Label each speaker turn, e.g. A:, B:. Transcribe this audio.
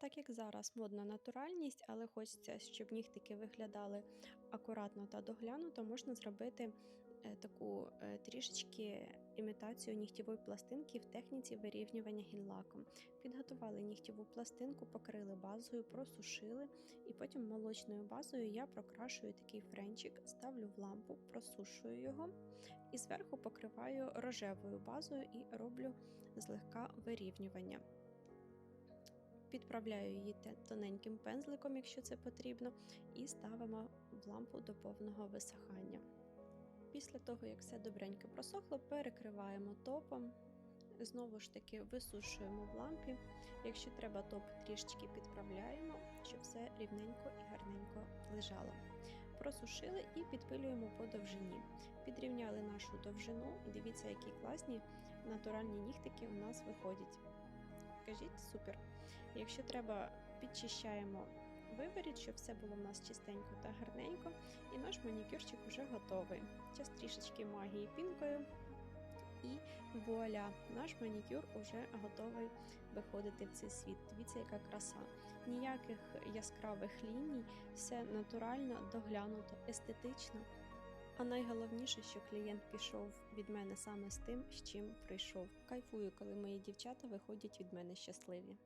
A: Так як зараз модна натуральність, але хочеться, щоб нігтики виглядали акуратно та доглянуто, можна зробити е, таку е, трішечки імітацію нігтєвої пластинки в техніці вирівнювання гіллаком. Підготували нігтєву пластинку, покрили базою, просушили, і потім молочною базою я прокрашую такий френчик, ставлю в лампу, просушую його і зверху покриваю рожевою базою і роблю злегка вирівнювання. Підправляю її тоненьким пензликом, якщо це потрібно, і ставимо в лампу до повного висихання. Після того, як все добренько просохло, перекриваємо топом. Знову ж таки висушуємо в лампі. Якщо треба, топ трішечки підправляємо, щоб все рівненько і гарненько лежало. Просушили і підпилюємо по довжині. Підрівняли нашу довжину, і дивіться, які класні натуральні нігтики у нас виходять. Кажіть супер. Якщо треба, підчищаємо виворіт, щоб все було в нас чистенько та гарненько, і наш манікюрчик вже готовий. Час трішечки магії пінкою. І вуаля, наш манікюр уже готовий виходити в цей світ. Дивіться, яка краса. Ніяких яскравих ліній, все натурально, доглянуто, естетично. А найголовніше, що клієнт пішов від мене саме з тим, з чим прийшов. Кайфую, коли мої дівчата виходять від мене щасливі.